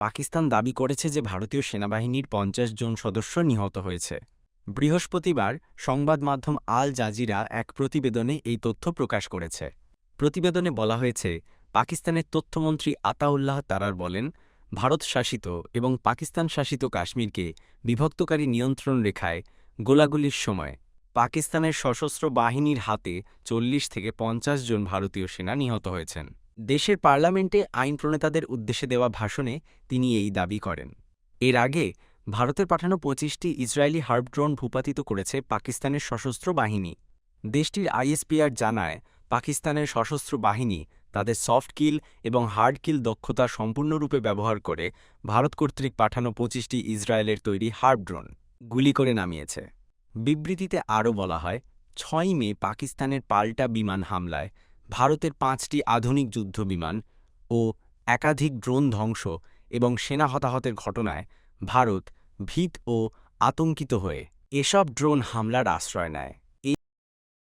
পাকিস্তান দাবি করেছে যে ভারতীয় সেনাবাহিনীর পঞ্চাশ জন সদস্য নিহত হয়েছে। বৃহস্পতিবার সংবাদ মাধ্যম আল জাজিরা এক প্রতিবেদনে এই তথ্য প্রকাশ করেছে। প্রতিবেদনে বলা হয়েছে, পাকিস্তানের তথ্যমন্ত্রী আতাউল্লাহ তারার বলেন, ভারত শাসিত এবং পাকিস্তান শাসিত কাশ্মীরকে বিভক্তকারী নিয়ন্ত্রণ রেখায় গোলাগুলির সময় পাকিস্তানের সশস্ত্র বাহিনীর হাতে চল্লিশ থেকে পঞ্চাশ জন ভারতীয় সেনা নিহত হয়েছেন। দেশের পার্লামেন্টে আইন প্রণেতাদের উদ্দেশ্যে দেওয়া ভাষণে তিনি এই দাবি করেন। এর আগে ভারতের পাঠানো পঁচিশটি ইসরায়েলি হার্ব ড্রোন ভূপাতিত করেছে পাকিস্তানের সশস্ত্র বাহিনী। দেশটির আইএসপিআর জানায়, পাকিস্তানের সশস্ত্র বাহিনী তাদের সফট কিল এবং হার্ড কিল দক্ষতা সম্পূর্ণরূপে ব্যবহার করে ভারত কর্তৃক পাঠানো পঁচিশটি ইসরায়েলের তৈরি হার্ব ড্রোন গুলি করে নামিয়েছে। বিবৃতিতে আরও বলা হয় ছয় মে পাকিস্তানের পাল্টা বিমান হামলায় ভারতের পাঁচটি আধুনিক যুদ্ধবিমান ও একাধিক ড্রোন ধ্বংস এবং সেনা হতাহতের ঘটনায় ভারত ভীত ও আতঙ্কিত হয়ে এসব ড্রোন হামলার আশ্রয় নেয়।